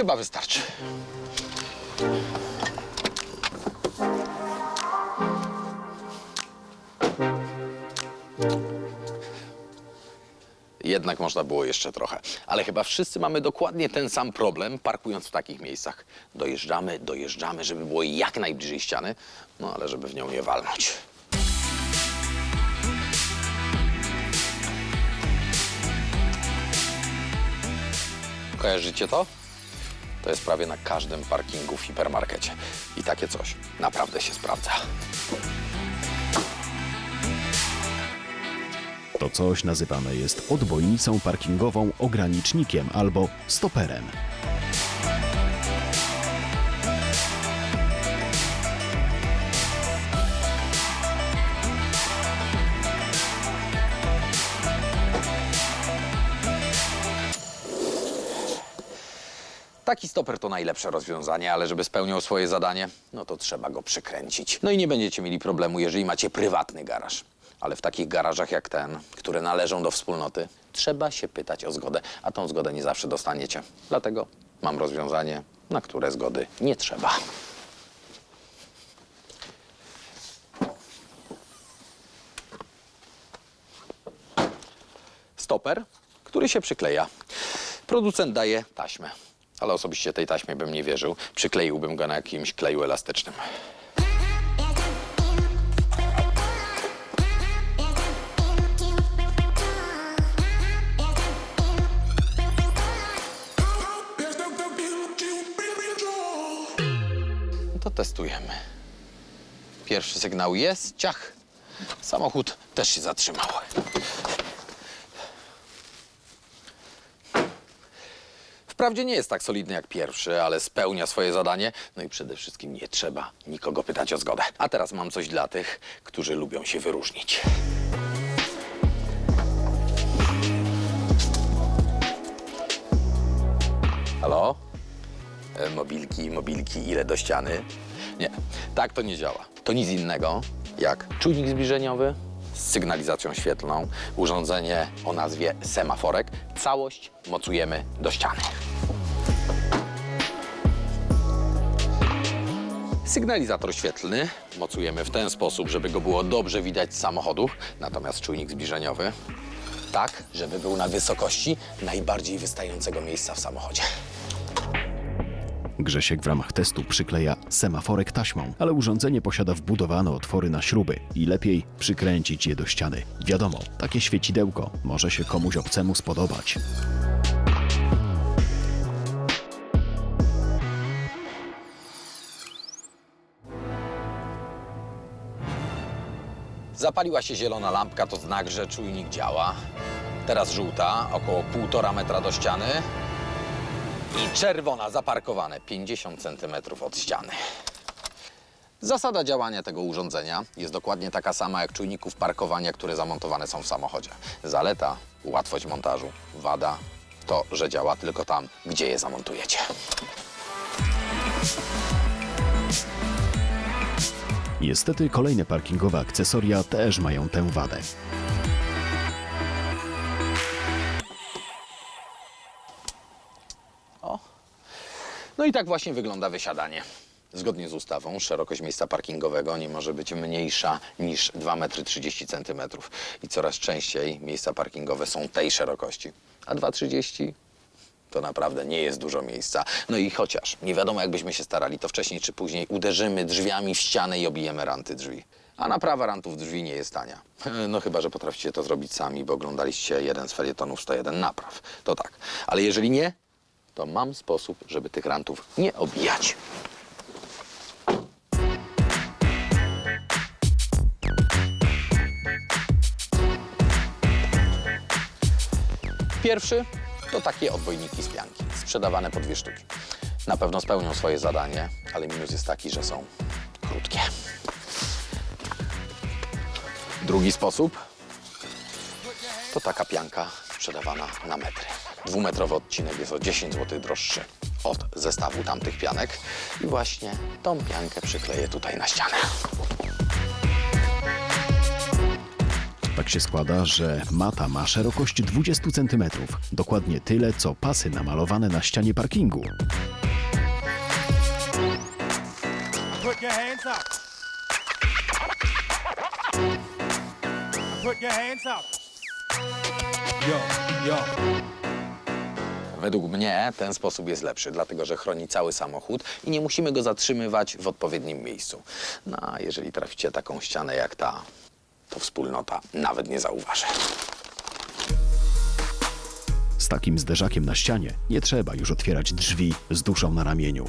Chyba wystarczy. Jednak można było jeszcze trochę. Ale chyba wszyscy mamy dokładnie ten sam problem, parkując w takich miejscach. Dojeżdżamy, dojeżdżamy, żeby było jak najbliżej ściany, no ale żeby w nią nie walnąć. Kojarzycie to? To jest prawie na każdym parkingu w hipermarkecie. I takie coś naprawdę się sprawdza. To coś nazywane jest odbojnicą parkingową, ogranicznikiem albo stoperem. Taki stoper to najlepsze rozwiązanie, ale żeby spełniał swoje zadanie, no to trzeba go przykręcić. No i nie będziecie mieli problemu, jeżeli macie prywatny garaż. Ale w takich garażach jak ten, które należą do wspólnoty, trzeba się pytać o zgodę, a tą zgodę nie zawsze dostaniecie. Dlatego mam rozwiązanie, na które zgody nie trzeba. stoper, który się przykleja. Producent daje taśmę, ale osobiście tej taśmie bym nie wierzył. Przykleiłbym go na jakimś kleju elastycznym. No To testujemy. Pierwszy sygnał jest, ciach. Samochód też się zatrzymał. Wprawdzie nie jest tak solidny jak pierwszy, ale spełnia swoje zadanie. No i przede wszystkim nie trzeba nikogo pytać o zgodę. A teraz mam coś dla tych, którzy lubią się wyróżnić. Halo? E, mobilki, mobilki, ile do ściany? Nie, tak to nie działa. To nic innego jak czujnik zbliżeniowy z sygnalizacją świetlną, urządzenie o nazwie semaforek. Całość mocujemy do ściany. Sygnalizator świetlny mocujemy w ten sposób, żeby go było dobrze widać z samochodu, natomiast czujnik zbliżeniowy tak, żeby był na wysokości najbardziej wystającego miejsca w samochodzie. Grzesiek w ramach testu przykleja semaforek taśmą, ale urządzenie posiada wbudowane otwory na śruby i lepiej przykręcić je do ściany. Wiadomo, takie świecidełko może się komuś obcemu spodobać. Zapaliła się zielona lampka, to znak, że czujnik działa. Teraz żółta, około 1,5 metra do ściany. I czerwona, zaparkowane 50 centymetrów od ściany. Zasada działania tego urządzenia jest dokładnie taka sama jak czujników parkowania, które zamontowane są w samochodzie. Zaleta łatwość montażu, wada to, że działa tylko tam, gdzie je zamontujecie. Niestety kolejne parkingowe akcesoria też mają tę wadę. No i tak właśnie wygląda wysiadanie. Zgodnie z ustawą szerokość miejsca parkingowego nie może być mniejsza niż 2,30 m. I coraz częściej miejsca parkingowe są tej szerokości. A 2,30 to naprawdę nie jest dużo miejsca. No i chociaż nie wiadomo jak byśmy się starali, to wcześniej czy później uderzymy drzwiami w ścianę i obijemy ranty drzwi. A naprawa rantów drzwi nie jest tania. No chyba, że potraficie to zrobić sami, bo oglądaliście jeden z felietonów 101 napraw. To tak. Ale jeżeli nie, to mam sposób, żeby tych rantów nie obijać. Pierwszy to takie odbojniki z pianki, sprzedawane po dwie sztuki. Na pewno spełnią swoje zadanie, ale minus jest taki, że są krótkie. Drugi sposób to taka pianka sprzedawana na metry. Dwumetrowy odcinek jest o 10 zł droższy od zestawu tamtych pianek. I właśnie tą piankę przykleję tutaj na ścianę. Tak się składa, że mata ma szerokość 20 cm, dokładnie tyle co pasy namalowane na ścianie parkingu. Według mnie ten sposób jest lepszy, dlatego że chroni cały samochód i nie musimy go zatrzymywać w odpowiednim miejscu. No a jeżeli traficie taką ścianę jak ta, to wspólnota nawet nie zauważy. Z takim zderzakiem na ścianie nie trzeba już otwierać drzwi z duszą na ramieniu.